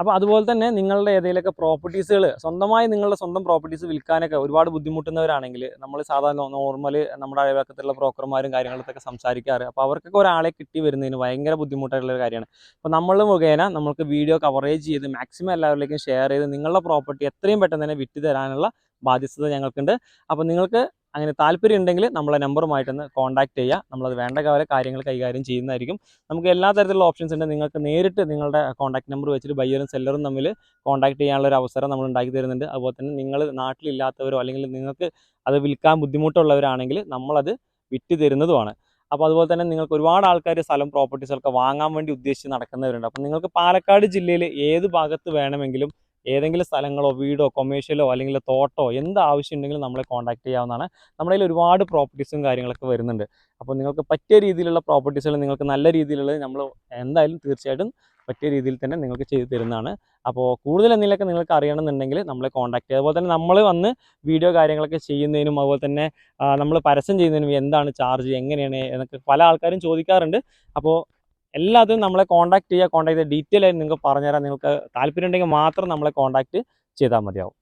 അപ്പോൾ അതുപോലെ തന്നെ നിങ്ങളുടെ ഏതെങ്കിലുമൊക്കെ പ്രോപ്പർട്ടീസുകൾ സ്വന്തമായി നിങ്ങളുടെ സ്വന്തം പ്രോപ്പർട്ടീസ് വിൽക്കാനൊക്കെ ഒരുപാട് ബുദ്ധിമുട്ടുന്നവരാണെങ്കിൽ നമ്മൾ സാധാരണ നോർമൽ നമ്മുടെ അയൽവക്കത്തുള്ള ബ്രോക്കർമാരും കാര്യങ്ങളൊക്കെ സംസാരിക്കാറ്. അപ്പോൾ അവർക്കൊക്കെ ഒരാളെ കിട്ടി വരുന്നതിന് ഭയങ്കര ബുദ്ധിമുട്ടായിട്ടുള്ള ഒരു കാര്യമാണ്. അപ്പോൾ നമ്മൾ മുഖേന നമുക്ക് വീഡിയോ കവറേജ് ചെയ്ത് മാക്സിമം എല്ലാവരിലേക്കും ഷെയർ ചെയ്ത് നിങ്ങളുടെ പ്രോപ്പർട്ടി എത്രയും പെട്ടെന്ന് തന്നെ വിറ്റ് തരാനുള്ള ബാധ്യത ഞങ്ങൾക്കുണ്ട്. അപ്പോൾ നിങ്ങൾക്ക് അങ്ങനെ താല്പര്യം ഉണ്ടെങ്കിൽ നമ്മളെ നമ്പറുമായിട്ടൊന്ന് കോൺടാക്ട് ചെയ്യുക. നമ്മളത് വേണ്ട കാല കാര്യങ്ങൾ കൈകാര്യം ചെയ്യുന്നതായിരിക്കും. നമുക്ക് എല്ലാ തരത്തിലുള്ള ഓപ്ഷൻസ് ഉണ്ട്. നിങ്ങൾക്ക് നേരിട്ട് നിങ്ങളുടെ കോൺടാക്ട് നമ്പർ വെച്ചിട്ട് ബയ്യറും സെല്ലറും തമ്മിൽ കോൺടാക്ട് ചെയ്യാനുള്ള ഒരു അവസരം നമ്മൾ ഉണ്ടാക്കി തരുന്നുണ്ട്. അതുപോലെ തന്നെ നിങ്ങൾ നാട്ടിലില്ലാത്തവരോ അല്ലെങ്കിൽ നിങ്ങൾക്ക് അത് വിൽക്കാൻ ബുദ്ധിമുട്ടുള്ളവരാണെങ്കിൽ നമ്മളത് വിറ്റ് തരുന്നതുമാണ്. അപ്പോൾ അതുപോലെ തന്നെ നിങ്ങൾക്ക് ഒരുപാട് ആൾക്കാർ സ്ഥലം പ്രോപ്പർട്ടീസുകളൊക്കെ വാങ്ങാൻ വേണ്ടി ഉദ്ദേശിച്ച് നടക്കുന്നവരുണ്ട്. അപ്പോൾ നിങ്ങൾക്ക് പാലക്കാട് ജില്ലയിൽ ഏത് ഭാഗത്ത് വേണമെങ്കിലും ഏതെങ്കിലും സ്ഥലങ്ങളോ വീടോ കൊമേഴ്ഷ്യലോ അല്ലെങ്കിൽ തോട്ടോ എന്ത് ആവശ്യം ഉണ്ടെങ്കിലും നമ്മളെ കോൺടാക്ട് ചെയ്യാവുന്നതാണ്. നമ്മുടെ കയ്യിൽ ഒരുപാട് പ്രോപ്പർട്ടീസും കാര്യങ്ങളൊക്കെ വരുന്നുണ്ട്. അപ്പോൾ നിങ്ങൾക്ക് പറ്റിയ രീതിയിലുള്ള പ്രോപ്പർട്ടീസുകൾ നിങ്ങൾക്ക് നല്ല രീതിയിലുള്ളത് നമ്മൾ എന്തായാലും തീർച്ചയായിട്ടും പറ്റിയ രീതിയിൽ തന്നെ നിങ്ങൾക്ക് ചെയ്തു തരുന്നതാണ്. അപ്പോൾ കൂടുതൽ എന്തെങ്കിലുമൊക്കെ നിങ്ങൾക്ക് അറിയണമെന്നുണ്ടെങ്കിൽ നമ്മളെ കോൺടാക്ട് ചെയ്യുക. അതുപോലെ തന്നെ നമ്മൾ വന്ന് വീഡിയോ കാര്യങ്ങളൊക്കെ ചെയ്യുന്നതിനും അതുപോലെ തന്നെ നമ്മൾ പരസ്യം ചെയ്യുന്നതിനും എന്താണ് ചാർജ് എങ്ങനെയാണ് എന്നൊക്കെ പല ആൾക്കാരും ചോദിക്കാറുണ്ട്. അപ്പോൾ എല്ലാത്തിനും നമ്മളെ കോൺടാക്ട് ചെയ്യുക കോൺടാക്ട് ചെയ്ത് ഡീറ്റെയിൽ ആയിട്ട് നിങ്ങൾക്ക് പറഞ്ഞുതരാൻ നിങ്ങൾക്ക് താല്പര്യം ഉണ്ടെങ്കിൽ മാത്രം നമ്മളെ കോൺടാക്ട് ചെയ്താൽ മതിയാവും.